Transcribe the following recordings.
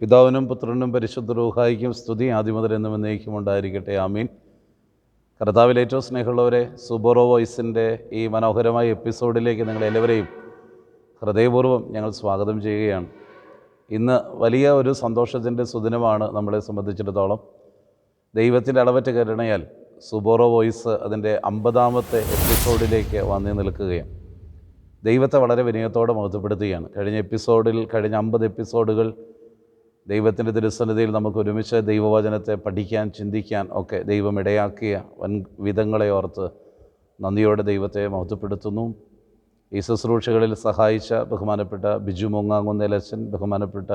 പിതാവിനും പുത്രനും പരിശുദ്ധ റൂഹായിക്കും സ്തുതി. ആദ്യമുതൽ എന്നും എന്നേക്കും ഉണ്ടായിരിക്കട്ടെ. ആമീൻ. കർത്താവിൽ ഏറ്റവും സ്നേഹമുള്ളവരെ സുബറോ വോയിസിന്റെ ഈ മനോഹരമായ എപ്പിസോഡിലേക്ക് നിങ്ങളെല്ലാവരെയും ഹൃദയപൂർവം ഞങ്ങൾ സ്വാഗതം ചെയ്യുകയാണ്. ഇന്ന് വലിയ ഒരു സന്തോഷത്തിന്റെ സുദിനമാണ് നമ്മളെ സംബന്ധിച്ചിടത്തോളം. ദൈവത്തിന്റെ അളവറ്റ കരുണയാൽ സുബോറോ വോയിസ് അതിന്റെ അമ്പതാമത്തെ എപ്പിസോഡിലേക്ക് വന്നു നിൽക്കുകയാണ്. ദൈവത്തെ വളരെ വിനയത്തോടെ മഹത്വപ്പെടുത്തുകയാണ്. കഴിഞ്ഞ എപ്പിസോഡിൽ കഴിഞ്ഞ അമ്പത് എപ്പിസോഡുകൾ ദൈവത്തിന്റെ തിരുസന്നിധിയിൽ നമുക്ക് ഒരുമിച്ച് ദൈവവചനത്തെ പഠിക്കാൻ ചിന്തിക്കാൻ ഒക്കെ ദൈവം ഇടയാക്കിയ വൻ വിധങ്ങളെ ഓർത്ത് നന്ദിയോടെ ദൈവത്തെ മഹത്വപ്പെടുത്തുന്നു. ഈ ശുശ്രൂഷകളിൽ സഹായിച്ച ബഹുമാനപ്പെട്ട ബിജു മൂങ്ങാങ്കുന്നേലച്ചൻ ബഹുമാനപ്പെട്ട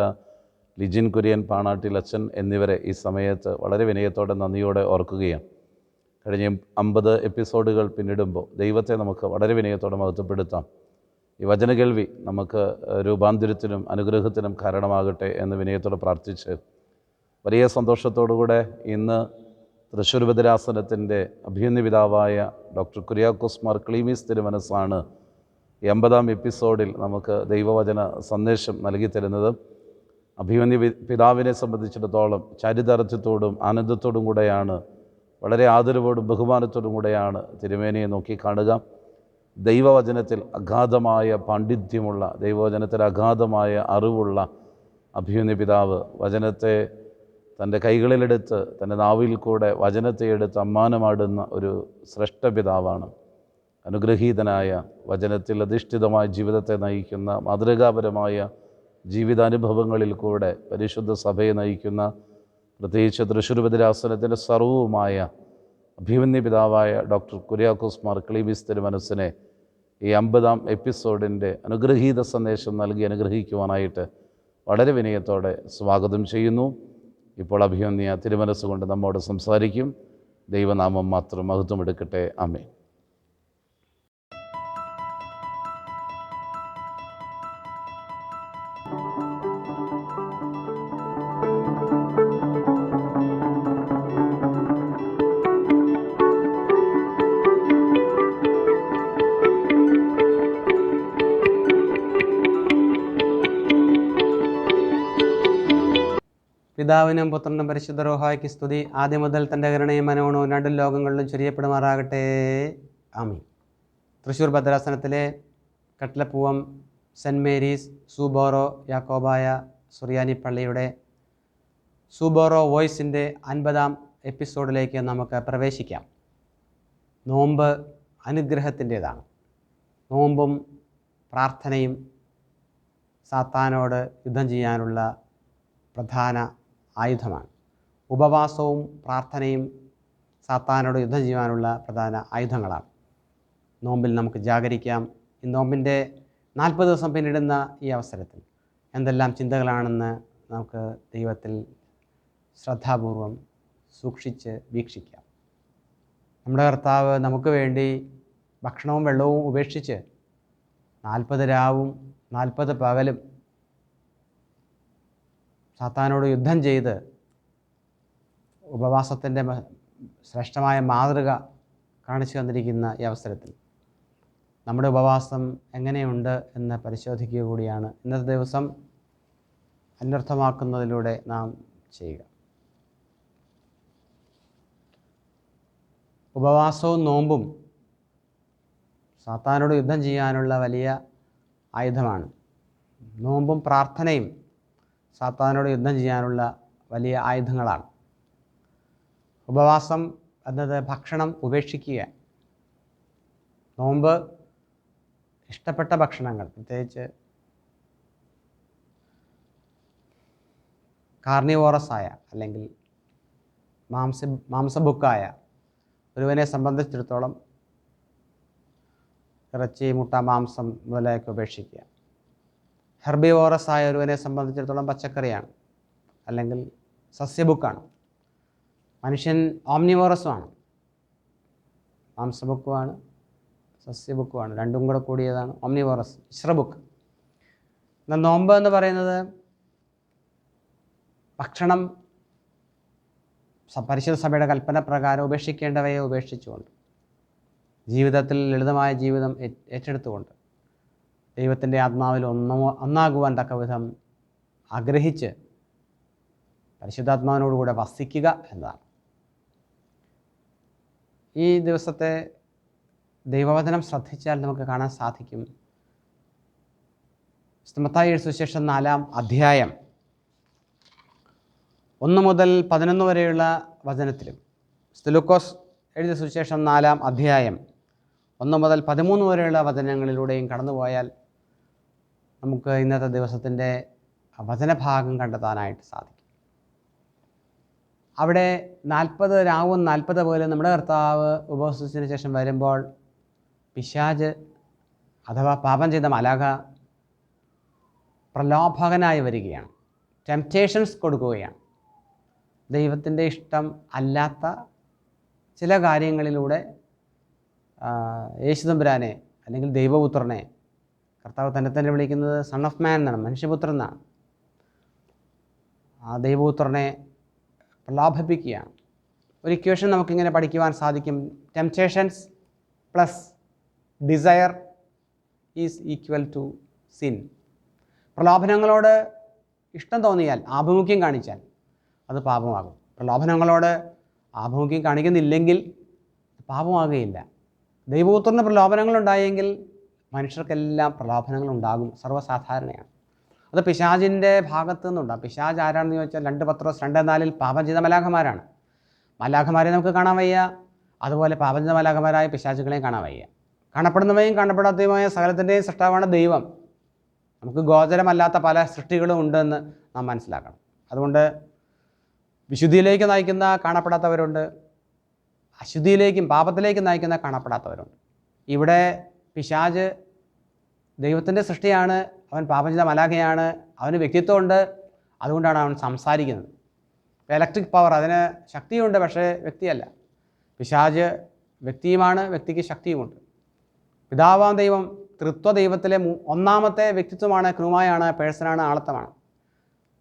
ലിജിൻ കുര്യൻ പാണാട്ടിലച്ചൻ എന്നിവരെ ഈ സമയത്ത് വളരെ വിനയത്തോടെ നന്ദിയോടെ ഓർക്കുകയാണ്. കഴിഞ്ഞ അമ്പത് എപ്പിസോഡുകൾ പിന്നിടുമ്പോൾ ദൈവത്തെ നമുക്ക് വളരെ വിനയത്തോടെ മഹത്വപ്പെടുത്താം. ഈ വചനകേൾവി നമുക്ക് രൂപാന്തരത്തിനും അനുഗ്രഹത്തിനും കാരണമാകട്ടെ എന്ന് വിനയത്തോടെ പ്രാർത്ഥിച്ച് വലിയ സന്തോഷത്തോടുകൂടെ ഇന്ന് തൃശ്ശൂർ ബദരാസനത്തിന്റെ അഭിയന്യ പിതാവായ ഡോക്ടർ കുര്യാക്കോസ് മാർ ക്ലീമീസ് തിരുമനസ്സാണ് എൺപതാം എപ്പിസോഡിൽ നമുക്ക് ദൈവവചന സന്ദേശം നൽകി തരുന്നത്. അഭിമന്യ പിതാവിനെ സംബന്ധിച്ചിടത്തോളം ചരിതാർത്ഥ്യത്തോടും ആനന്ദത്തോടും കൂടെയാണ് വളരെ ആദരവോടും ബഹുമാനത്തോടും കൂടെയാണ് തിരുമേനിയെ നോക്കി കാണുക. ദൈവവചനത്തിൽ അഗാധമായ പാണ്ഡിത്യമുള്ള ദൈവവചനത്തിൽ അഗാധമായ അറിവുള്ള അഭിമന്യ പിതാവ് വചനത്തെ തന്റെ കൈകളിലെടുത്ത് തന്റെ നാവിൽ കൂടെ വചനത്തെ എടുത്ത് അമ്മാനമാടുന്ന ഒരു ശ്രേഷ്ഠ പിതാവാണ്. അനുഗ്രഹീതനായ വചനത്തിൽ അധിഷ്ഠിതമായ ജീവിതത്തെ നയിക്കുന്ന മാതൃകാപരമായ ജീവിതാനുഭവങ്ങളിൽ കൂടെ പരിശുദ്ധ സഭയെ നയിക്കുന്ന പ്രത്യേകിച്ച് തൃശ്ശൂർ ബദിരാസനത്തിന്റെ സർവവുമായ അഭിമന്യ പിതാവായ ഡോക്ടർ കുര്യാക്കോസ് മാർ ക്ലീബിസ് തിരുമനസ്സിനെ ഈ അമ്പതാം എപ്പിസോഡിന്റെ അനുഗ്രഹീത സന്ദേശം നൽകി അനുഗ്രഹിക്കുവാനായിട്ട് വളരെ വിനയത്തോടെ സ്വാഗതം ചെയ്യുന്നു. ഇപ്പോൾ അഭിമന്യ തിരുമനസ്സുകൊണ്ട് നമ്മോട് സംസാരിക്കും. ദൈവനാമം മാത്രം മഹത്വം എടുക്കട്ടെ. അമ്മേ പിതാവിനും പുത്രനും പരിശുദ്ധ റോഹായ്ക്ക് സ്തുതി. ആദ്യം മുതൽ തന്റെ കരുണയും മനോണവും രണ്ടും ലോകങ്ങളിലും ചൊരിയപ്പെടുമാറാകട്ടെ. ആമി തൃശ്ശൂർ ഭദ്രാസനത്തിലെ കട്ടിലപ്പൂവം സെന്റ് മേരീസ് സൂബോറോ യാക്കോബായ സുറിയാനി പള്ളിയുടെ സൂബോറോ വോയിസിന്റെ അൻപതാം എപ്പിസോഡിലേക്ക് നമുക്ക് പ്രവേശിക്കാം. നോമ്പ് അനുഗ്രഹത്തിന്റേതാണ്. നോമ്പും പ്രാർത്ഥനയും സാത്താനോട് യുദ്ധം ചെയ്യാനുള്ള പ്രധാന ആയുധമാണ്. ഉപവാസവും പ്രാർത്ഥനയും സാത്താനോട് യുദ്ധം ചെയ്യുവാനുള്ള പ്രധാന ആയുധങ്ങളാണ്. നോമ്പിൽ നമുക്ക് ജാഗരിക്കാം. ഈ നോമ്പിന്റെ നാൽപ്പത് ദിവസം പിന്നിടുന്ന ഈ അവസരത്തിൽ എന്തെല്ലാം ചിന്തകളാണെന്ന് നമുക്ക് ദൈവത്തിൽ ശ്രദ്ധാപൂർവം സൂക്ഷിച്ച് വീക്ഷിക്കാം. നമ്മുടെ കർത്താവ് നമുക്ക് വേണ്ടി ഭക്ഷണവും വെള്ളവും ഉപേക്ഷിച്ച് നാൽപ്പത് രാവും നാൽപ്പത് പകലും സാത്താനോട് യുദ്ധം ചെയ്ത് ഉപവാസത്തിന്റെ ശ്രേഷ്ഠമായ മാതൃക കാണിച്ചു തന്നിരിക്കുന്ന ഈ അവസരത്തിൽ. നമ്മുടെ ഉപവാസം എങ്ങനെയുണ്ട് എന്ന് പരിശോധിക്കുക കൂടിയാണ് ഇന്നത്തെ ദിവസം അന്വർത്ഥമാക്കുന്നതിലൂടെ നാം ചെയ്യുക. ഉപവാസവും നോമ്പും സാത്താനോട് യുദ്ധം ചെയ്യാനുള്ള വലിയ ആയുധമാണ്. നോമ്പും പ്രാർത്ഥനയും സാത്താനോട് യുദ്ധം ചെയ്യാനുള്ള വലിയ ആയുധങ്ങളാണ്. ഉപവാസം എന്നത് ഭക്ഷണം ഉപേക്ഷിക്കുക. നോമ്പ് ഇഷ്ടപ്പെട്ട ഭക്ഷണങ്ങൾ പ്രത്യേകിച്ച് കാർണിവോറസായ അല്ലെങ്കിൽ മാംസ മാംസബുക്കായ ഒരുവനെ സംബന്ധിച്ചിടത്തോളം ഇറച്ചി മുട്ട മാംസം മുതലൊക്കെ ഉപേക്ഷിക്കുക. ഹെർബിവോറസ് ആയ ഒരുവനെ സംബന്ധിച്ചിടത്തോളം പച്ചക്കറിയാണ് അല്ലെങ്കിൽ സസ്യബുക്കാണ്. മനുഷ്യൻ ഓംനിവോറസുമാണ്. മാംസബുക്കുമാണ് സസ്യബുക്കുമാണ് രണ്ടും കൂടെ കൂടിയതാണ് ഓംനിവോറസ് ഇശ്രബുക്ക് എന്നാൽ നോമ്പ് എന്ന് പറയുന്നത് ഭക്ഷണം പരിശുദ്ധ സഭയുടെ കൽപ്പന പ്രകാരം ഉപേക്ഷിക്കേണ്ടവയെ ഉപേക്ഷിച്ചുകൊണ്ട് ജീവിതത്തിൽ ലളിതമായ ജീവിതം ഏറ്റെടുത്തുകൊണ്ട് ദൈവത്തിന്റെ ആത്മാവിൽ ഒന്നോ ഒന്നാകുവാൻ തക്ക വിധം ആഗ്രഹിച്ച് പരിശുദ്ധാത്മാവിനോടുകൂടെ വസിക്കുക എന്നതാണ്. ഈ ദിവസത്തെ ദൈവവചനം ശ്രദ്ധിച്ചാൽ നമുക്ക് കാണാൻ സാധിക്കും. സ്മത്തായി സുശേഷം നാലാം അധ്യായം ഒന്ന് മുതൽ പതിനൊന്ന് വരെയുള്ള വചനത്തിലും സ്തുലുക്കോസ് എഴുതിയ സുശേഷം നാലാം അധ്യായം ഒന്ന് മുതൽ പതിമൂന്ന് വരെയുള്ള വചനങ്ങളിലൂടെയും കടന്നുപോയാൽ നമുക്ക് ഇന്നത്തെ ദിവസത്തിന്റെ വചനഭാഗം കണ്ടെത്താനായിട്ട് സാധിക്കും. അവിടെ നാൽപ്പത് രാവും നാൽപ്പത് പോലെ നമ്മുടെ കർത്താവ് ഉപവസിച്ചതിന് ശേഷം വരുമ്പോൾ പിശാജ് അഥവാ പാപം ചെയ്ത മലാഖ പ്രലോഭകനായി വരികയാണ്. ടെംപ്റ്റേഷൻസ് കൊടുക്കുകയാണ്. ദൈവത്തിന്റെ ഇഷ്ടം അല്ലാത്ത ചില കാര്യങ്ങളിലൂടെ യേശുദമ്പുരാനെ അല്ലെങ്കിൽ ദൈവപുത്രനെ കർത്താവ് തന്നെ തന്നെ വിളിക്കുന്നത് സൺ ഓഫ് മാൻ എന്നാണ് മനുഷ്യപുത്രൻ എന്നാണ്. ആ ദൈവപുത്രനെ പ്രലാഭിപ്പിക്കുകയാണ്. ഒരു ഇക്വേഷൻ നമുക്കിങ്ങനെ പഠിക്കുവാൻ സാധിക്കും temptations plus desire is equal to sin പ്രലോഭനങ്ങളോട് ഇഷ്ടം തോന്നിയാൽ ആഭിമുഖ്യം കാണിച്ചാൽ അത് പാപമാകും. പ്രലോഭനങ്ങളോട് ആഭിമുഖ്യം കാണിക്കുന്നില്ലെങ്കിൽ പാപമാകുകയില്ല. ദൈവപുത്രന് പ്രലോഭനങ്ങളുണ്ടായെങ്കിൽ മനുഷ്യർക്കെല്ലാം പ്രലോഭനങ്ങളുണ്ടാകും സർവസാധാരണയാണ്. അത് പിശാജിന്റെ ഭാഗത്തു നിന്നുണ്ടാകും പിശാജ് ആരാണെന്ന് ചോദിച്ചാൽ രണ്ട് പത്രോസ് രണ്ട് നാലിൽ പാപം ചെയ്ത മലാഖമാരാണ്. മലാഖമാരെ നമുക്ക് കാണാൻ വയ്യ. അതുപോലെ പാപം ചെയ്ത മലാഖമാരായ പിശാചുകളെയും കാണാൻ വയ്യ. കാണപ്പെടുന്നവയും കാണപ്പെടാത്തതുമായ സകലത്തിന്റെയും സൃഷ്ടാവാണ് ദൈവം. നമുക്ക് ഗോചരമല്ലാത്ത പല സൃഷ്ടികളും ഉണ്ടെന്ന് നാം മനസ്സിലാക്കണം. അതുകൊണ്ട് വിശുദ്ധിയിലേക്ക് നയിക്കുന്ന കാണപ്പെടാത്തവരുണ്ട്. അശുദ്ധിയിലേക്കും പാപത്തിലേക്കും നയിക്കുന്ന കാണപ്പെടാത്തവരുണ്ട്. ഇവിടെ പിശാജ് ദൈവത്തിന്റെ സൃഷ്ടിയാണ് അവൻ പാപം ചെയ്ത മലാഖയാണ് അവന് വ്യക്തിത്വമുണ്ട് അതുകൊണ്ടാണ് അവൻ സംസാരിക്കുന്നത്. ഇലക്ട്രിക് പവർ അതിന് ശക്തിയുണ്ട് പക്ഷേ വ്യക്തിയല്ല. പിശാജ് വ്യക്തിയുമാണ് വ്യക്തിക്ക് ശക്തിയുമുണ്ട്. പിതാവാം ദൈവം തൃത്വ ദൈവത്തിലെ ഒന്നാമത്തെ വ്യക്തിത്വമാണ് ക്രൂമായാണ് പേഴ്സണാണ് ആളത്തമാണ്.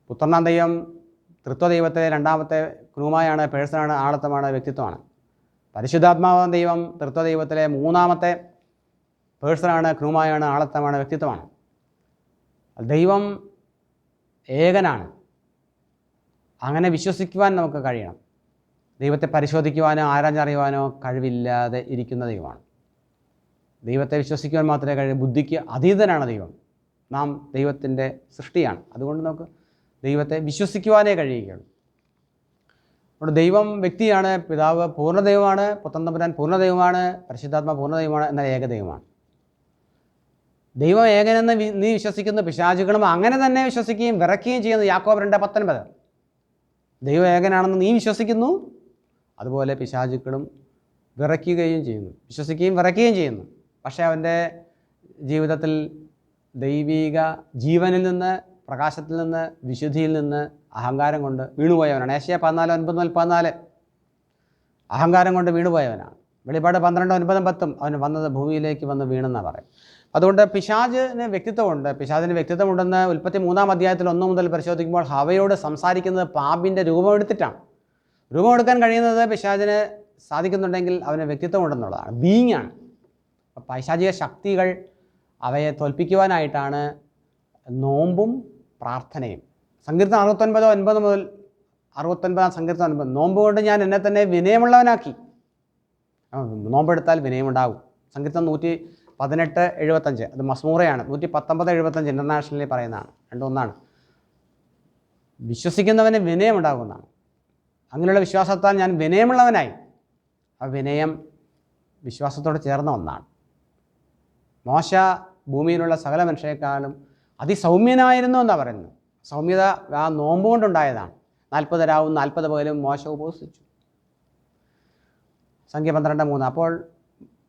പുത്രനാം ദൈവം തൃത്വ ദൈവത്തിലെ രണ്ടാമത്തെ ക്രൂമായാണ് പേഴ്സണാണ് ആളത്തമാണ് വ്യക്തിത്വമാണ്. പരിശുദ്ധാത്മാവാം ദൈവം തൃത്വ ദൈവത്തിലെ മൂന്നാമത്തെ പേഴ്സണാണ് ക്രൂമായാണ് ആളത്തമാണ് വ്യക്തിത്വമാണ്. ദൈവം ഏകനാണ്. അങ്ങനെ വിശ്വസിക്കുവാൻ നമുക്ക് കഴിയണം. ദൈവത്തെ പരിശോധിക്കുവാനോ ആരാഞ്ഞറിയുവാനോ കഴിവില്ലാതെ ഇരിക്കുന്ന ദൈവമാണ്. ദൈവത്തെ വിശ്വസിക്കുവാൻ മാത്രമേ കഴിയൂ. ബുദ്ധിക്ക് അതീതനാണ് ദൈവം. നാം ദൈവത്തിന്റെ സൃഷ്ടിയാണ്. അതുകൊണ്ട് നമുക്ക് ദൈവത്തെ വിശ്വസിക്കുവാനേ കഴിയുകയുള്ളൂ. അതുകൊണ്ട് ദൈവം വ്യക്തിയാണ് പിതാവ് പൂർണ ദൈവമാണ് പുത്തൻ പൂർണ ദൈവമാണ് പരിശുദ്ധാത്മ പൂർണ ദൈവമാണ് എന്നാൽ ഏക ദൈവമാണ് ദൈവം ഏകനെന്ന് നീ വിശ്വസിക്കുന്ന പിശാചുകളും അങ്ങനെ തന്നെ വിശ്വസിക്കുകയും വിറക്കുകയും ചെയ്യുന്നു യാക്കോബ് രണ്ട് പത്തൊൻപത്. ദൈവം ഏകനാണെന്ന് നീ വിശ്വസിക്കുന്നു അതുപോലെ പിശാചുക്കളും വിറയ്ക്കുകയും ചെയ്യുന്നു. വിശ്വസിക്കുകയും വിറയ്ക്കുകയും ചെയ്യുന്നു. പക്ഷേ അവന്റെ ജീവിതത്തിൽ ദൈവിക ജീവനിൽ നിന്ന് പ്രകാശത്തിൽ നിന്ന് വിശുദ്ധിയിൽ നിന്ന് അഹങ്കാരം കൊണ്ട് വീണുപോയവനാണ്. ഏഷ്യ പതിനാല് ഒൻപത് മുതൽ പതിനാല്. അഹങ്കാരം കൊണ്ട് വീണുപോയവനാണ്. വെളിപാട് പന്ത്രണ്ട് ഒൻപതും പത്തും അവൻ വന്നത് ഭൂമിയിലേക്ക് വന്ന് വീണെന്നാണ് പറയും അതുകൊണ്ട് പിശാജിന് വ്യക്തിത്വമുണ്ട്. പിശാജിന് വ്യക്തിത്വമുണ്ടെന്ന് ഉൽപ്പത്തി മൂന്നാം അധ്യായത്തിൽ ഒന്നു മുതൽ പരിശോധിക്കുമ്പോൾ ഹവയോട് സംസാരിക്കുന്നത് പാമ്പിന്റെ രൂപമെടുത്തിട്ടാണ് രൂപമെടുക്കാൻ കഴിയുന്നത് പിശാജിന് സാധിക്കുന്നുണ്ടെങ്കിൽ അവന് വ്യക്തിത്വമുണ്ടെന്നുള്ളതാണ്. ബീയിങ് ആണ്. പൈശാചിക ശക്തികൾ അവയെ തോൽപ്പിക്കുവാനായിട്ടാണ് നോമ്പും പ്രാർത്ഥനയും. സങ്കീർത്തനം അറുപത്തൊൻപത് ഒൻപത് മുതൽ അറുപത്തൊൻപതാം സങ്കീർത്തനം ഒൻപത് നോമ്പ് കൊണ്ട് ഞാൻ എന്നെ തന്നെ വിനയമുള്ളവനാക്കി നോമ്പെടുത്താൽ വിനയമുണ്ടാകും. സങ്കീർത്തനം നൂറ്റി പതിനെട്ട് എഴുപത്തഞ്ച്. അത് മസ്മൂറയാണ്. നൂറ്റി പത്തൊമ്പത് എഴുപത്തഞ്ച് ഇന്റർനാഷണലി പറയുന്നതാണ്. രണ്ടൊന്നാണ് വിശ്വസിക്കുന്നവന് വിനയമുണ്ടാകുന്നതാണ്. അങ്ങനെയുള്ള വിശ്വാസത്താൽ ഞാൻ വിനയമുള്ളവനായി. ആ വിനയം വിശ്വാസത്തോട് ചേർന്ന ഒന്നാണ്. മോശ ഭൂമിയിലുള്ള സകല മനുഷ്യരെക്കാളും അതിസൗമ്യനായിരുന്നു എന്നാണ് പറയുന്നത്. സൗമ്യത ആ നോമ്പ് കൊണ്ടുണ്ടായതാണ്. നാൽപ്പത് രാവും നാൽപ്പത് പകലും മോശ ഉപവസിച്ചു സംഖ്യ പന്ത്രണ്ട് മൂന്ന്. അപ്പോൾ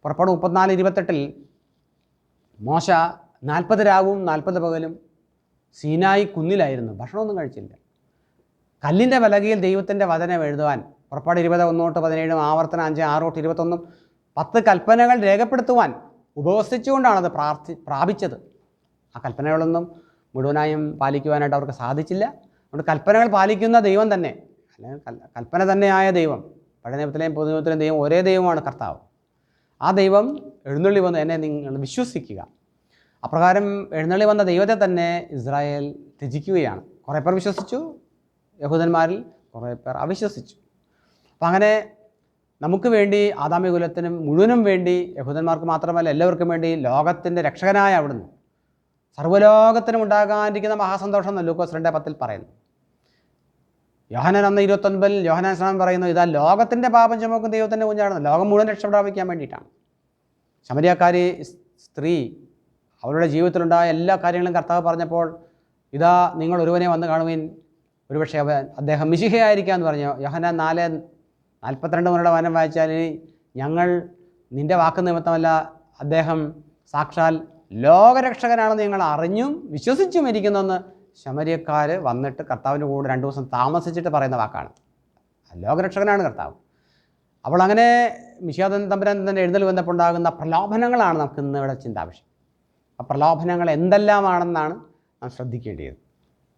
പുറപ്പാട് മുപ്പത്തിനാല് ഇരുപത്തെട്ടിൽ മോശ നാൽപ്പത് രാവും നാൽപ്പത് പകലും സീനായി കുന്നിലായിരുന്നു. ഭക്ഷണമൊന്നും കഴിച്ചില്ല. കല്ലിന്റെ പലകയിൽ ദൈവത്തിന്റെ വചനം എഴുതുവാൻ പുറപ്പാട് ഇരുപത് ഒന്നോട്ട് പതിനേഴും ആവർത്തനം അഞ്ച് ആറോട്ട് ഇരുപത്തൊന്നും പത്ത് കൽപ്പനകൾ രേഖപ്പെടുത്തുവാൻ ഉപവസിച്ചുകൊണ്ടാണത് പ്രാർത്ഥി പ്രാപിച്ചത്. ആ കൽപ്പനകളൊന്നും മുഴുവനായും പാലിക്കുവാനായിട്ട് അവർക്ക് സാധിച്ചില്ല. അതുകൊണ്ട് കൽപ്പനകൾ പാലിക്കുന്ന ദൈവം തന്നെ. അല്ലെങ്കിൽ കൽ- കൽപ്പന തന്നെയായ ദൈവം. പഴയ നിയമത്തിലെയും പുതിയ നിയമത്തിലെയും ദൈവം ഒരേ ദൈവമാണ് കർത്താവ്. ആ ദൈവം എഴുന്നള്ളി വന്ന് എന്നെ നിങ്ങൾ വിശ്വസിക്കുക. അപ്രകാരം എഴുന്നള്ളി വന്ന ദൈവത്തെ തന്നെ ഇസ്രായേൽ ത്യജിക്കുകയാണ്. കുറേ പേർ വിശ്വസിച്ചു യഹൂദന്മാരിൽ കുറേ പേർ അവിശ്വസിച്ചു. അപ്പം അങ്ങനെ നമുക്ക് വേണ്ടി ആദാമി കുലത്തിനും മുഴുവനും വേണ്ടി യഹൂദന്മാർക്ക് മാത്രമല്ല എല്ലാവർക്കും വേണ്ടി ലോകത്തിന്റെ രക്ഷകനായ അവിടുന്ന് സർവലോകത്തിനും ഉണ്ടാകാനിരിക്കുന്ന മഹാസന്തോഷം ലൂക്കോസ് രണ്ടേ പത്തിൽ പറയുന്നു. യോഹനൻ അന്ന് ഇരുപത്തൊൻപതിൽ യോഹനാൻ സ്വാമി പറയുന്നു ഇതാ ലോകത്തിന്റെ പാപം ചുമക്കും ദൈവത്തിന്റെ കുഞ്ഞാണ് ലോകം മുഴുവൻ രക്ഷപ്രാപിക്കാൻ വേണ്ടിയിട്ടാണ്. ശമരിയാക്കാരി സ്ത്രീ അവരുടെ ജീവിതത്തിലുണ്ടായ എല്ലാ കാര്യങ്ങളും കർത്താവ് പറഞ്ഞപ്പോൾ ഇതാ നിങ്ങൾ ഒരുവനെ വന്ന് കാണുവിൻ. ഒരുപക്ഷെ അവൻ അദ്ദേഹം മിശിഹയായിരിക്കാം എന്ന് പറഞ്ഞു. യോഹനാൻ നാല് നാൽപ്പത്തിരണ്ട് മുന്നോട് വനം വായിച്ചാൽ ഞങ്ങൾ നിന്റെ വാക്ക് നിമിത്തമല്ല അദ്ദേഹം സാക്ഷാൽ ലോകരക്ഷകനാണെന്ന് ഞങ്ങൾ അറിഞ്ഞും വിശ്വസിച്ചും ഇരിക്കുന്നെന്ന് ശമരിയക്കാർ വന്നിട്ട് കർത്താവിന്റെ കൂടെ രണ്ട് ദിവസം താമസിച്ചിട്ട് പറയുന്ന വാക്കാണ്. ലോകരക്ഷകനാണ് കർത്താവ്. അപ്പോൾ അങ്ങനെ മിശാദൻ തമ്പുരാൻ തന്നെ എഴുന്നൽ വന്നപ്പോൾ ഉണ്ടാകുന്ന പ്രലോഭനങ്ങളാണ് നമുക്ക് ഇന്ന് ഇവിടെ ചിന്താവിഷയം. ആ പ്രലോഭനങ്ങൾ എന്തെല്ലാമാണെന്നാണ് നാം ശ്രദ്ധിക്കേണ്ടത്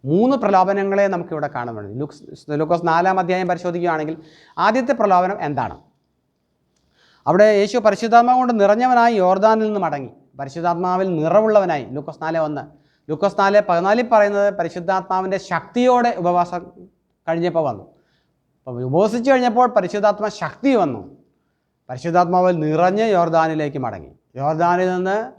മൂന്ന് പ്രലോഭനങ്ങളെ നമുക്കിവിടെ കാണാൻ വേണ്ടി ലുക്സ് ലൂക്കോസ് നാലാം അധ്യായം പരിശോധിക്കുകയാണെങ്കിൽ ആദ്യത്തെ പ്രലോഭനം എന്താണ്? അവിടെ യേശു പരിശുദ്ധാത്മാവ് കൊണ്ട് നിറഞ്ഞവനായി യോർദാനിൽ നിന്ന് മടങ്ങി. പരിശുദ്ധാത്മാവിൽ നിറവുള്ളവനായി. ലൂക്കോസ് നാല് ഒന്ന്. ലൂക്കോസ് നാല് പതിനാലിൽ പറയുന്നത് പരിശുദ്ധാത്മാവിന്റെ ശക്തിയോടെ ഉപവാസം കഴിഞ്ഞപ്പോൾ വന്നു. അപ്പോൾ ഉപവസിച്ച് കഴിഞ്ഞപ്പോൾ പരിശുദ്ധാത്മ ശക്തി വന്നു. പരിശുദ്ധാത്മാവിൽ നിറഞ്ഞ് യോർദാനിലേക്ക് മടങ്ങി. യോർദാനിൽ നിന്ന്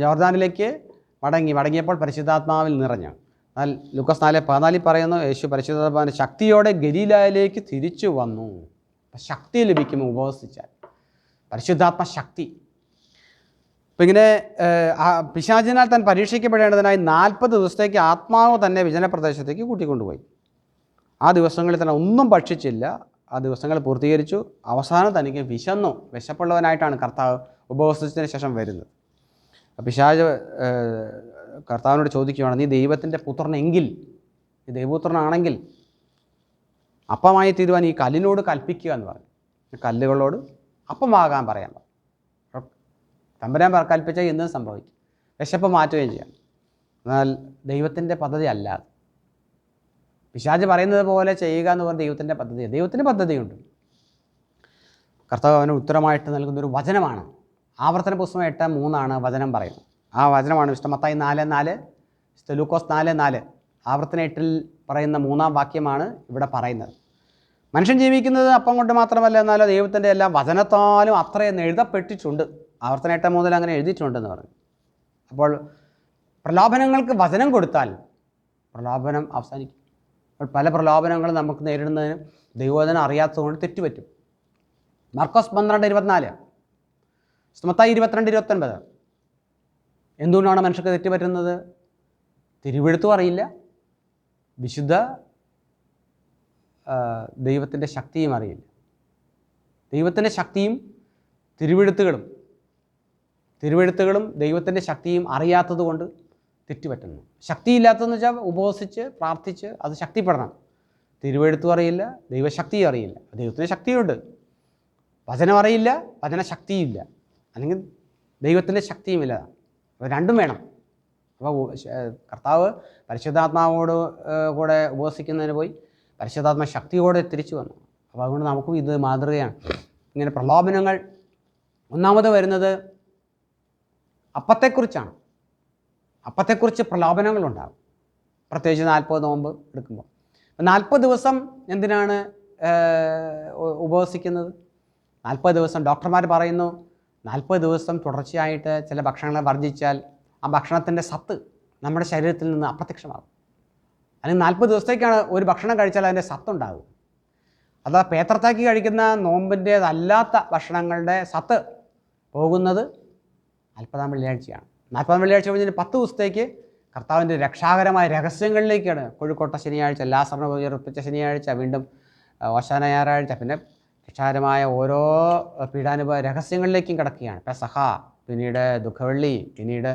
യോർദാനിലേക്ക് മടങ്ങി. മടങ്ങിയപ്പോൾ പരിശുദ്ധാത്മാവിൽ നിറഞ്ഞു. എന്നാൽ ലുക്കസ് നാല് പതിനാലിൽ പറയുന്നു യേശു പരിശുദ്ധാത്മാവിന്റെ ശക്തിയോടെ ഗലീലായിലേക്ക് തിരിച്ചു വന്നു. ശക്തി ലഭിക്കും ഉപവസിച്ചാൽ. പരിശുദ്ധാത്മ ശക്തി. അപ്പം ഇങ്ങനെ പിശാചിനാൽ താൻ പരീക്ഷിക്കപ്പെടേണ്ടതിനായി നാൽപ്പത് ദിവസത്തേക്ക് ആത്മാവ് തന്നെ വിജനപ്രദേശത്തേക്ക് കൂട്ടിക്കൊണ്ടുപോയി. ആ ദിവസങ്ങളിൽ തന്നെ ഒന്നും ഭക്ഷിച്ചില്ല. ആ ദിവസങ്ങൾ പൂർത്തീകരിച്ചു. അവസാനം തനിക്ക് വിശന്നു. വിശപ്പുള്ളവനായിട്ടാണ് കർത്താവ് ഉപവസിച്ചതിന് ശേഷം വരുന്നത്. പിശാജ് കർത്താവിനോട് ചോദിക്കുകയാണ് നീ ദൈവത്തിന്റെ പുത്രനെങ്കിൽ നീ ദൈവപുത്രനാണെങ്കിൽ അപ്പമായി തീരുവാൻ ഈ കല്ലിനോട് കൽപ്പിക്കുക എന്ന് പറഞ്ഞു. കല്ലുകളോട് അപ്പമാകാൻ പറയാൻ തമ്പുരാൻ കൽപ്പിച്ചാൽ എന്തും സംഭവിക്കും. വിശപ്പ് മാറ്റുകയും ചെയ്യാം. എന്നാൽ ദൈവത്തിന്റെ പദ്ധതി അല്ല പിശാജ് പറയുന്നത് പോലെ ചെയ്യുക എന്ന് പറഞ്ഞ ദൈവത്തിന്റെ പദ്ധതി. ദൈവത്തിന്റെ പദ്ധതിയുണ്ട്. കർത്താവ് അവന് ഉത്തരമായിട്ട് നൽകുന്ന ഒരു വചനമാണ്. ആവർത്തന പുസ്തകം എട്ട് മൂന്നാണ് വചനം പറയുന്നത്. ആ വചനമാണ് വിശുദ്ധ മത്തായി നാല് നാല് വിശുദ്ധ നാല് നാല്. ആവർത്തന എട്ടിൽ പറയുന്ന മൂന്നാം വാക്യമാണ് ഇവിടെ പറയുന്നത്. മനുഷ്യൻ ജീവിക്കുന്നത് അപ്പം കൊണ്ട് മാത്രമല്ല എന്നാലോ ദൈവത്തിന്റെ എല്ലാ വചനത്താലും അത്രയെന്ന് എഴുതപ്പെട്ടിട്ടുണ്ട്. ആവർത്തന എട്ടാം മുതൽ അങ്ങനെ എഴുതിയിട്ടുണ്ടെന്ന് പറഞ്ഞു. അപ്പോൾ പ്രലോഭനങ്ങൾക്ക് വചനം കൊടുത്താൽ പ്രലോഭനം അവസാനിക്കും. അപ്പോൾ പല പ്രലോഭനങ്ങളും നമുക്ക് നേരിടുന്നതിന് ദൈവവചനം അറിയാത്തതുകൊണ്ട് തെറ്റുപറ്റും. മർക്കോസ് പന്ത്രണ്ട് ഇരുപത്തിനാല്. സ്മത്തായി ഇരുപത്തിരണ്ട് ഇരുപത്തൊൻപത്. എന്തുകൊണ്ടാണ് മനുഷ്യർക്ക് തെറ്റുപറ്റുന്നത്? തിരുവെഴുത്തും അറിയില്ല. വിശുദ്ധ ദൈവത്തിന്റെ ശക്തിയും അറിയില്ല. ദൈവത്തിന്റെ ശക്തിയും തിരുവെഴുത്തുകളും തിരുവെഴുത്തുകളും ദൈവത്തിന്റെ ശക്തിയും അറിയാത്തത് കൊണ്ട് തെറ്റുപറ്റുന്നു. ശക്തിയില്ലാത്തതെന്ന് വെച്ചാൽ ഉപവസിച്ച് പ്രാർത്ഥിച്ച് അത് ശക്തിപ്പെടണം. തിരുവെഴുത്തും അറിയില്ല ദൈവശക്തിയും അറിയില്ല. ദൈവത്തിന് ശക്തിയുണ്ട്. വചനം അറിയില്ല വചനശക്തിയില്ല അല്ലെങ്കിൽ ദൈവത്തിന്റെ ശക്തിയുമില്ല അപ്പോൾ രണ്ടും വേണം. അപ്പോൾ കർത്താവ് പരിശുദ്ധാത്മാവോട് കൂടെ ഉപവസിക്കുന്നതിന് പോയി പരിശുദ്ധാത്മ ശക്തിയോടെ തിരിച്ചു വന്നു. അപ്പോൾ അതുകൊണ്ട് നമുക്കും ഇത് മാതൃകയാണ്. ഇങ്ങനെ പ്രലോഭനങ്ങൾ. ഒന്നാമത് വരുന്നത് അപ്പത്തെക്കുറിച്ചാണ്. അപ്പത്തെക്കുറിച്ച് പ്രലോഭനങ്ങളുണ്ടാകും. പ്രത്യേകിച്ച് നാൽപ്പത് നോമ്പ് എടുക്കുമ്പോൾ. നാൽപ്പത് ദിവസം എന്തിനാണ് ഉപവസിക്കുന്നത്? നാൽപ്പത് ദിവസം ഡോക്ടർമാർ പറയുന്നു നാൽപ്പത് ദിവസം തുടർച്ചയായിട്ട് ചില ഭക്ഷണങ്ങളെ വർജിച്ചാൽ ആ ഭക്ഷണത്തിന്റെ സത്ത് നമ്മുടെ ശരീരത്തിൽ നിന്ന് അപ്രത്യക്ഷമാകും. അല്ലെങ്കിൽ നാൽപ്പത് ദിവസത്തേക്കാണ് ഒരു ഭക്ഷണം കഴിച്ചാൽ അതിന്റെ സത്തുണ്ടാകും അതാ പേത്രത്താക്കി കഴിക്കുന്ന നോമ്പിന്റേതല്ലാത്ത ഭക്ഷണങ്ങളുടെ സത്ത് പോകുന്നത് നാൽപ്പതാം വെള്ളിയാഴ്ചയാണ്. നാൽപ്പതാം വെള്ളിയാഴ്ച കഴിഞ്ഞ് പത്ത് ദിവസത്തേക്ക് കർത്താവിന്റെ രക്ഷാകരമായ രഹസ്യങ്ങളിലേക്കാണ് കോഴിക്കോട്ട ശനിയാഴ്ച ലാസറിന് ഉയർപ്പിച്ച ശനിയാഴ്ച വീണ്ടും ഓശാന ഞായറാഴ്ച പിന്നെ രക്ഷാകരമായ ഓരോ പീഡാനുഭവ രഹസ്യങ്ങളിലേക്കും കിടക്കുകയാണ്. പെസഹ പിന്നീട് ദുഃഖവെള്ളി പിന്നീട്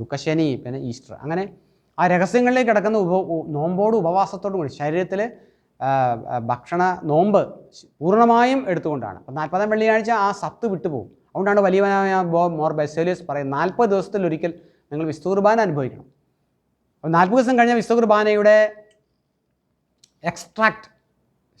ദുഃഖശനി പിന്നെ ഈസ്റ്റർ. അങ്ങനെ ആ രഹസ്യങ്ങളിലേക്ക് കിടക്കുന്ന ഉപ നോമ്പോടും ഉപവാസത്തോടും കൂടി ശരീരത്തിൽ ഭക്ഷണ നോമ്പ് പൂർണമായും എടുത്തുകൊണ്ടാണ്. അപ്പം നാൽപ്പതാം വെള്ളിയാഴ്ച ആ സത്ത് വിട്ടുപോകും. അതുകൊണ്ടാണ് വലിയവനായ ബോ മോർ ബെസേലിയസ് പറയുന്നത് നാൽപ്പത് ദിവസത്തിൽ ഒരിക്കൽ നിങ്ങൾ വിസ്തു കുർബാന അനുഭവിക്കണം. അപ്പോൾ നാൽപ്പത് ദിവസം കഴിഞ്ഞാൽ വിസ്തു കുർബാനയുടെ എക്സ്ട്രാക്ട്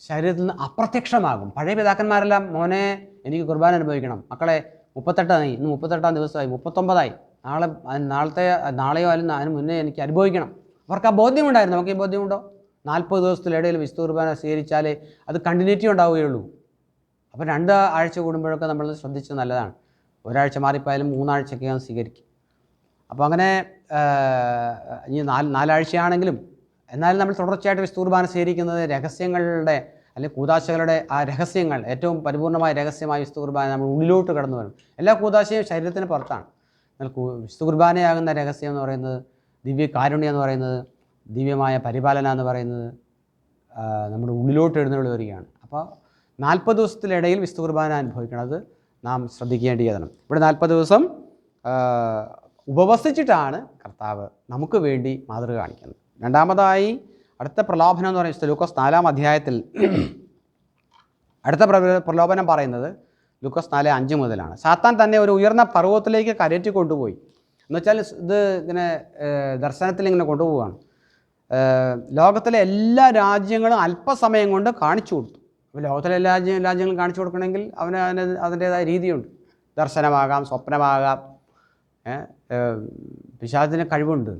ശരീരത്തിൽ നിന്ന് അപ്രത്യക്ഷമാകും. പഴയ പിതാക്കന്മാരെല്ലാം മോനെ എനിക്ക് കുർബാന അനുഭവിക്കണം. മക്കളെ മുപ്പത്തെട്ടായി ഇന്ന് മുപ്പത്തെട്ടാം ദിവസമായി മുപ്പത്തൊമ്പതായി. നാളെ നാളത്തെ നാളെയോ അല്ലെങ്കിൽ അതിന് മുന്നേ എനിക്ക് അനുഭവിക്കണം. അവർക്ക് ആ ബോധ്യമുണ്ടായിരുന്നു. നമുക്ക് ഈ ബോധ്യമുണ്ടോ? നാൽപ്പത് ദിവസത്തിലിടയിൽ വിശുദ്ധ കുർബാന സ്വീകരിച്ചാലേ അത് കണ്ടിന്യൂറ്റി ഉണ്ടാവുകയുള്ളൂ. അപ്പോൾ രണ്ട് ആഴ്ച കൂടുമ്പോഴൊക്കെ നമ്മൾ ശ്രദ്ധിച്ചത് നല്ലതാണ്. ഒരാഴ്ച മാറിപ്പോയാലും മൂന്നാഴ്ചയ്ക്കകം സ്വീകരിക്കും. അപ്പോൾ അങ്ങനെ ഇനി നാല് നാലാഴ്ചയാണെങ്കിലും എന്നാലും നമ്മൾ തുടർച്ചയായിട്ട് വിശുദ്ധ സ്വീകരിക്കുന്നത് രഹസ്യങ്ങളുടെ അല്ലെങ്കിൽ കൂതാശകളുടെ ആ രഹസ്യങ്ങൾ ഏറ്റവും പരിപൂർണമായ രഹസ്യമായ വിശുദ്ധ കുർബാന നമ്മൾ ഉള്ളിലോട്ട് കടന്നു വരും എല്ലാ കൂതാശയും ശരീരത്തിന് പുറത്താണ്. എന്നാൽ വിശുദ്ധ കുർബാനയാകുന്ന രഹസ്യം എന്ന് പറയുന്നത് ദിവ്യ കാരുണ്യം എന്ന് പറയുന്നത് ദിവ്യമായ പരിപാലന എന്ന് പറയുന്നത് നമ്മുടെ ഉള്ളിലോട്ട് എഴുന്നള്ളി വരികയാണ് അപ്പോൾ നാൽപ്പത് ദിവസത്തിനിടയിൽ വിശുദ്ധ കുർബാന അനുഭവിക്കുന്നത് നാം ശ്രദ്ധിക്കേണ്ടിയതാണ്. ഇവിടെ നാൽപ്പത് ദിവസം ഉപവസിച്ചിട്ടാണ് കർത്താവ് നമുക്ക് വേണ്ടി മാതൃക കാണിക്കുന്നത്. രണ്ടാമതായി അടുത്ത പ്രലോഭനം എന്ന് പറയുന്നത് ലൂക്കോസ് നാലാം അധ്യായത്തിൽ അടുത്ത പ്രലോഭനം പറയുന്നത് ലൂക്കോസ് നാല് അഞ്ച് മുതലാണ്. സാത്താൻ തന്നെ ഒരു ഉയർന്ന പർവതത്തിലേക്ക് കരയറ്റി കൊണ്ടുപോയി. എന്നുവെച്ചാൽ ഇത് ഇങ്ങനെ ദർശനത്തിൽ ഇങ്ങനെ കൊണ്ടുപോവുകയാണ്. ലോകത്തിലെ എല്ലാ രാജ്യങ്ങളും അല്പസമയം കൊണ്ട് കാണിച്ചു കൊടുത്തു. ലോകത്തിലെ എല്ലാ രാജ്യ രാജ്യങ്ങളും കാണിച്ചു കൊടുക്കണമെങ്കിൽ അവന് അതിന് അതിന്റേതായ രീതിയുണ്ട്. ദർശനമാകാം സ്വപ്നമാകാം പിശാചിന് കഴിവുണ്ട്.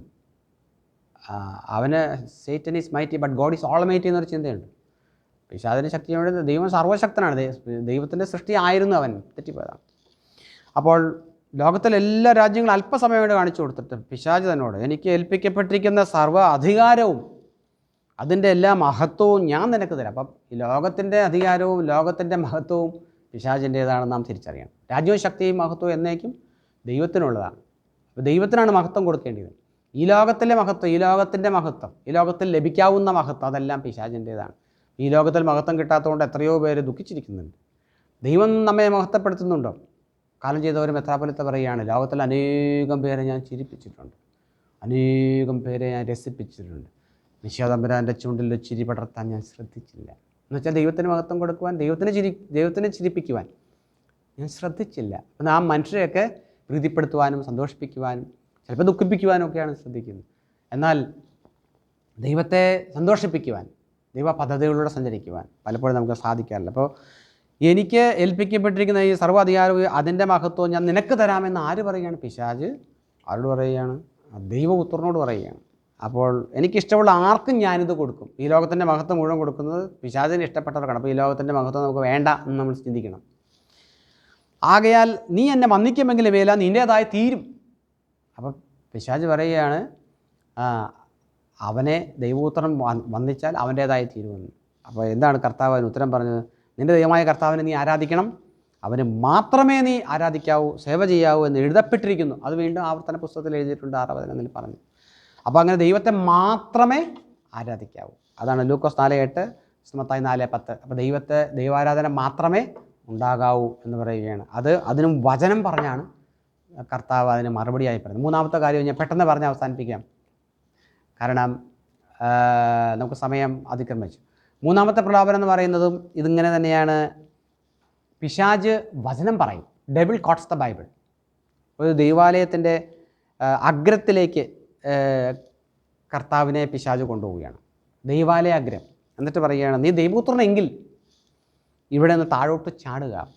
അവന് Satan is mighty but God is almighty എന്നൊരു ചിന്തയുണ്ട്. പിശാചിന് ശക്തി ദൈവം സർവശക്തനാണ് ദൈവത്തിന്റെ സൃഷ്ടി ആയിരുന്നു അവൻ തെറ്റിപ്പോയതാണ്. അപ്പോൾ ലോകത്തിലെ എല്ലാ രാജ്യങ്ങളും അല്പസമയം കൊണ്ട് കാണിച്ചു കൊടുത്തിട്ട് പിശാജ് തന്നോട് എനിക്ക് ഏൽപ്പിക്കപ്പെട്ടിരിക്കുന്ന സർവ അധികാരവും അതിന്റെ എല്ലാ മഹത്വവും ഞാൻ നിനക്ക് തരാം. അപ്പം ഈ ലോകത്തിന്റെ അധികാരവും ലോകത്തിന്റെ മഹത്വവും പിശാചിന്റേതാണെന്ന് നാം തിരിച്ചറിയണം. രാജ്യവും ശക്തിയും മഹത്വവും എന്നേക്കും ദൈവത്തിനുള്ളതാണ്. അപ്പോൾ ദൈവത്തിനാണ് മഹത്വം കൊടുക്കേണ്ടത് ഈ ലോകത്തിലെ മഹത്വം ഈ ലോകത്തിന്റെ മഹത്വം ഈ ലോകത്തിൽ ലഭിക്കാവുന്ന മഹത്വം അതെല്ലാം പിശാചിന്റേതാണ്. ഈ ലോകത്തിൽ മഹത്വം കിട്ടാത്തതുകൊണ്ട് എത്രയോ പേര് ദുഃഖിച്ചിരിക്കുന്നുണ്ട്. ദൈവം നമ്മെ മഹത്വപ്പെടുത്തുന്നുണ്ടോ? കാലം ചെയ്തവരും മെത്രാപൊലത്തെ പറയുകയാണ് ലോകത്തിൽ അനേകം പേരെ ഞാൻ ചിരിപ്പിച്ചിട്ടുണ്ട്. അനേകം പേരെ ഞാൻ രസിപ്പിച്ചിട്ടുണ്ട്. നിശ്ചാതമ്പരാന്റെ ചുണ്ടിൽ ചിരി പടർത്താൻ ഞാൻ ശ്രദ്ധിച്ചില്ല. എന്ന് വെച്ചാൽ ദൈവത്തിന് മഹത്വം കൊടുക്കുവാൻ ദൈവത്തിന് ചിരി ദൈവത്തിനെ ചിരിപ്പിക്കുവാൻ ഞാൻ ശ്രദ്ധിച്ചില്ല. അപ്പം ആ മനുഷ്യരെയൊക്കെ പ്രീതിപ്പെടുത്തുവാനും സന്തോഷിപ്പിക്കുവാനും ചിലപ്പോൾ ദുഃഖിപ്പിക്കുവാനും ഒക്കെയാണ് ശ്രദ്ധിക്കുന്നത്. എന്നാൽ ദൈവത്തെ സന്തോഷിപ്പിക്കുവാൻ ദൈവ പദ്ധതികളിലൂടെ സഞ്ചരിക്കുവാൻ പലപ്പോഴും നമുക്ക് സാധിക്കാറില്ല. അപ്പോൾ എനിക്ക് ഏൽപ്പിക്കപ്പെട്ടിരിക്കുന്ന ഈ സർവാധികാരവും അതിന്റെ മഹത്വം ഞാൻ നിനക്ക് തരാമെന്ന് ആര് പറയുകയാണ്? പിശാജ് ആരോട് പറയുകയാണ്? ദൈവപുത്രനോട് പറയുകയാണ്. അപ്പോൾ എനിക്കിഷ്ടമുള്ള ആർക്കും ഞാനിത് കൊടുക്കും. ഈ ലോകത്തിന്റെ മഹത്വം മുഴുവൻ കൊടുക്കുന്നത് പിശാചിന് ഇഷ്ടപ്പെട്ടവർക്കാണ്. അപ്പോൾ ഈ ലോകത്തിന്റെ മഹത്വം നമുക്ക് വേണ്ട എന്ന് നമ്മൾ ചിന്തിക്കണം. ആകയാൽ നീ എന്നെ വന്നിക്കുമെങ്കിലും വേല നിന്റേതായി തീരും. അപ്പം പിശാജ് പറയുകയാണ് അവനെ ദൈവോത്തരം വന്നിച്ചാൽ അവന്റേതായി തീരുമെന്ന്. അപ്പോൾ എന്താണ് കർത്താവ് അതിന് ഉത്തരം പറഞ്ഞത്? നിന്റെ ദൈവമായ കർത്താവിനെ നീ ആരാധിക്കണം? അവന് മാത്രമേ നീ ആരാധിക്കാവൂ സേവ ചെയ്യാവൂ എന്ന് എഴുതപ്പെട്ടിരിക്കുന്നു. അത് വീണ്ടും ആവർത്തന പുസ്തകത്തിൽ എഴുതിയിട്ടുണ്ട് ആറ് പറഞ്ഞു. അപ്പോൾ അങ്ങനെ ദൈവത്തെ മാത്രമേ ആരാധിക്കാവൂ. അതാണ് ലൂക്കോസ് നാല് എട്ട് സ്മത്തായി നാല് പത്ത് അപ്പോൾ ദൈവത്തെ ദൈവാരാധന മാത്രമേ ഉണ്ടാകാവൂ എന്ന് പറയുകയാണ്. അത് അതിനും വചനം പറഞ്ഞാണ് കർത്താവ് അതിന് മറുപടിയായി പറയുന്നത്. മൂന്നാമത്തെ കാര്യം ഞാൻ പെട്ടെന്ന് പറഞ്ഞ് അവസാനിപ്പിക്കാം. കാരണം നമുക്ക് സമയം അതിക്രമിച്ചു. മൂന്നാമത്തെ പ്രലോഭനം എന്ന് പറയുന്നതും ഇതിങ്ങനെ തന്നെയാണ്. പിശാജ് വചനം പറയും. ഡെബിൾ കോട്ട്സ് ദ ബൈബിൾ ഒരു ദൈവാലയത്തിന്റെ അഗ്രത്തിലേക്ക് കർത്താവിനെ പിശാജ് കൊണ്ടുപോവുകയാണ്. ദൈവാലയ അഗ്രം. എന്നിട്ട് പറയുകയാണ് നീ ദൈവപുത്രനെങ്കിൽ ഇവിടെ നിന്ന് താഴോട്ട് ചാടുക.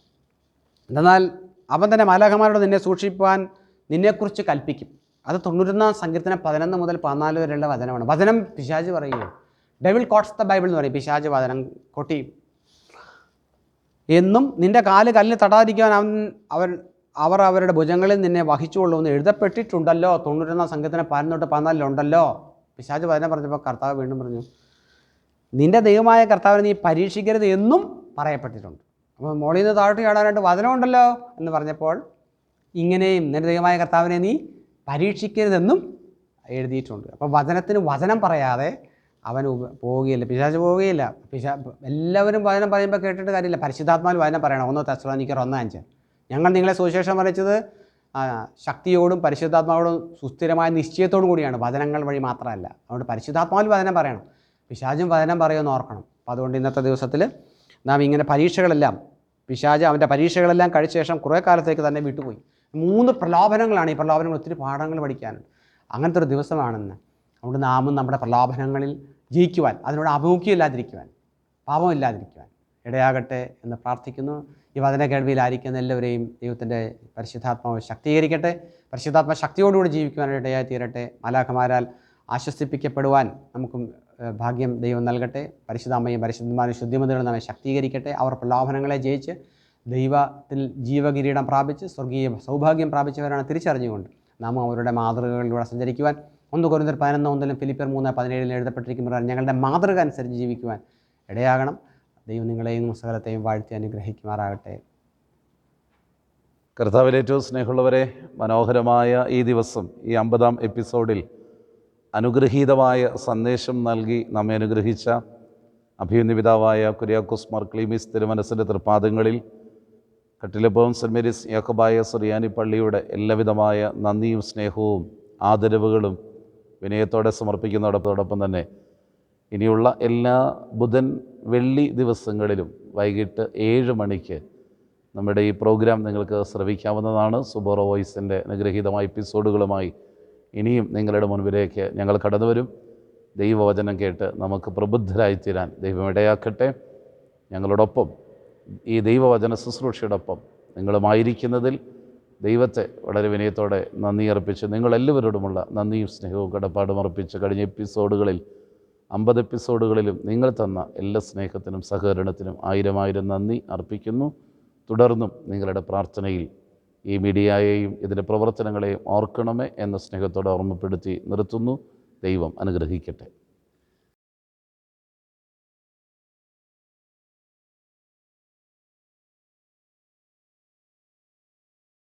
എന്തെന്നാൽ അവൻ തന്നെ മാലാഖമാരോട് നിന്നെ സൂക്ഷിപ്പാൻ നിന്നെക്കുറിച്ച് കൽപ്പിക്കും. അത് തൊണ്ണൂറ്റൊന്നാം സങ്കീർത്തനം പതിനൊന്ന് മുതൽ പതിനാല് വരെയുള്ള വചനമാണ്. വചനം പിശാജ് പറയുകയാണ്. ഡെവിൾ കോട്ട്സ് ദ ബൈബിൾ എന്ന് പറയും. പിശാജ് വചനം കൊട്ടി. എന്നും നിന്റെ കാൽ കല്ലിൽ തടാതിരിക്കുവാൻ അവൻ അവൻ അവർ അവരുടെ ഭുജങ്ങളിൽ നിന്നെ വഹിച്ചുകൊള്ളുമെന്ന് എഴുതപ്പെട്ടിട്ടുണ്ടല്ലോ. തൊണ്ണൂറ്റൊന്നാം സംഘത്തിന് പതിനൊട്ട് പതിനാലിലുണ്ടല്ലോ പിശാജ് പതിനെ പറഞ്ഞപ്പോൾ കർത്താവ് വീണ്ടും പറഞ്ഞു നിന്റെ ദൈവമായ കർത്താവിനെ നീ പരീക്ഷിക്കരുത് എന്നും പറയപ്പെട്ടിട്ടുണ്ട്. അപ്പോൾ മോളിൽ നിന്ന് താഴോട്ട് ചാടാനായിട്ട് വചനമുണ്ടല്ലോ എന്ന് പറഞ്ഞപ്പോൾ ഇങ്ങനെയും നിന്റെ ദൈവമായ കർത്താവിനെ നീ പരീക്ഷിക്കരുതെന്നും എഴുതിയിട്ടുണ്ട്. അപ്പോൾ വചനത്തിന് വചനം പറയാതെ അവൻ പോവുകയില്ല. പിശാച് പോവുകയില്ല. പിശാ എല്ലാവരും വചനം പറയുമ്പോൾ കേട്ടിട്ട് കാര്യമില്ല. പരിശുദ്ധാത്മാവിൽ വചനം പറയണം. ഒന്ന് തെസ്ലോനിക്കർ ഒന്ന് അഞ്ച്. ഞങ്ങൾ നിങ്ങളെ സുവിശേഷം അറിയിച്ചത് ശക്തിയോടും പരിശുദ്ധാത്മാവോടും സുസ്ഥിരമായ നിശ്ചയത്തോടും കൂടിയാണ്. വചനങ്ങൾ വഴി മാത്രമല്ല. അതുകൊണ്ട് പരിശുദ്ധാത്മാവിൽ വചനം പറയണം. പിശാചും വചനം പറയുമെന്ന് ഓർക്കണം. അപ്പോൾ അതുകൊണ്ട് ഇന്നത്തെ ദിവസത്തിൽ നാം ഇങ്ങനെ പരീക്ഷകളെല്ലാം പിശാജ് അവന്റെ പരീക്ഷകളെല്ലാം കഴിച്ച ശേഷം കുറേ കാലത്തേക്ക് തന്നെ വിട്ടുപോയി. മൂന്ന് പ്രലോഭനങ്ങളാണ് ഈ പ്രലോഭനങ്ങൾ. ഒത്തിരി പാഠങ്ങൾ പഠിക്കാനുണ്ട്. അങ്ങനത്തെ ഒരു ദിവസമാണെന്ന്. അതുകൊണ്ട് നാമും നമ്മുടെ പ്രലോഭനങ്ങളിൽ ജയിക്കുവാൻ അതിനോട് അഭിമുഖ്യമില്ലാതിരിക്കുവാൻ പാപമില്ലാതിരിക്കുവാൻ ഇടയാകട്ടെ എന്ന് പ്രാർത്ഥിക്കുന്നു. ഈ വചന കേൾവിയിലായിരിക്കുന്ന എല്ലാവരെയും ദൈവത്തിന്റെ പരിശുദ്ധാത്മാവ് ശക്തീകരിക്കട്ടെ. പരിശുദ്ധാത്മ ശക്തിയോടുകൂടി ജീവിക്കുവാനായിട്ട് ഇടയായി തീരട്ടെ മാലാഖമാരാൽ ആശ്വസിപ്പിക്കപ്പെടുവാൻ നമുക്കും ഭാഗ്യം ദൈവം നൽകട്ടെ. പരിശുദ്ധാമ്മയും പരിശുദ്ധന്മാരും ശുദ്ധിമതികളും നമ്മെ ശക്തീകരിക്കട്ടെ. അവർ പ്രലോഭനങ്ങളെ ജയിച്ച് ദൈവത്തിൽ ജീവകിരീടം പ്രാപിച്ച് സ്വർഗീയ സൗഭാഗ്യം പ്രാപിച്ചവരാണ് തിരിച്ചറിഞ്ഞുകൊണ്ട് നാം അവരുടെ മാതൃകകളിലൂടെ സഞ്ചരിക്കുവാൻ. ഒന്ന് കുരുന്നർ പതിനൊന്ന് ഒന്നിലും ഫിലിപ്പിയർ മൂന്ന് പതിനേഴിലും എഴുതപ്പെട്ടിരിക്കുന്ന ഞങ്ങളുടെ മാതൃക അനുസരിച്ച് ജീവിക്കുവാൻ ഇടയാകണം. ദൈവം നിങ്ങളെയും സകലത്തെയും വാഴ്ത്തി അനുഗ്രഹിക്കുമാറാകട്ടെ. കർത്താവിൽ ഏറ്റവും സ്നേഹമുള്ളവരെ മനോഹരമായ ഈ ദിവസം ഈ അമ്പതാം എപ്പിസോഡിൽ അനുഗ്രഹീതമായ സന്ദേശം നൽകി നമ്മെ അനുഗ്രഹിച്ച അഭിയുന്ന പിതാവായ കുര്യാക്കോസ് മർക്ലീമിസ് തിരുമനസിന്റെ തൃപ്പാദങ്ങളിൽ കട്ടിലപ്പവും സെന്റ് മേരീസ് യാക്കബായ സുറിയാനി പള്ളിയുടെ എല്ലാവിധമായ നന്ദിയും സ്നേഹവും ആദരവുകളും വിനയത്തോടെ സമർപ്പിക്കുന്നതോടൊപ്പം തന്നെ ഇനിയുള്ള എല്ലാ ബുധൻ വെള്ളി ദിവസങ്ങളിലും വൈകിട്ട് ഏഴ് മണിക്ക് നമ്മുടെ ഈ പ്രോഗ്രാം നിങ്ങൾക്ക് ശ്രവിക്കാവുന്നതാണ്. സുബോറോ വോയിസിന്റെ അനുഗ്രഹീതമായ എപ്പിസോഡുകളുമായി ഇനിയും നിങ്ങളുടെ മുൻപിലേക്ക് ഞങ്ങൾ കടന്നു വരും ദൈവവചനം കേട്ട് നമുക്ക് പ്രബുദ്ധരായിത്തീരാൻ ദൈവം ഇടയാക്കട്ടെ. ഞങ്ങളോടൊപ്പം ഈ ദൈവവചന ശുശ്രൂഷയോടൊപ്പം നിങ്ങളുമായിരിക്കുന്നതിൽ ദൈവത്തെ വളരെ വിനയത്തോടെ നന്ദി അർപ്പിച്ച് നിങ്ങളെല്ലാവരോടുമുള്ള നന്ദിയും സ്നേഹവും കടപ്പാടും അർപ്പിച്ച് കഴിഞ്ഞ എപ്പിസോഡുകളിൽ അമ്പത് എപ്പിസോഡുകളിലും നിങ്ങൾ തന്ന എല്ലാ സ്നേഹത്തിനും സഹകരണത്തിനും ആയിരം ആയിരം നന്ദി അർപ്പിക്കുന്നു. തുടർന്നും നിങ്ങളുടെ പ്രാർത്ഥനയിൽ ഈ മീഡിയയെയും ഇതിന്റെ പ്രവർത്തനങ്ങളെയും ഓർക്കണമേ എന്ന സ്നേഹത്തോടെ ഓർമ്മപ്പെടുത്തി നിർത്തുന്നു. ദൈവം അനുഗ്രഹിക്കട്ടെ.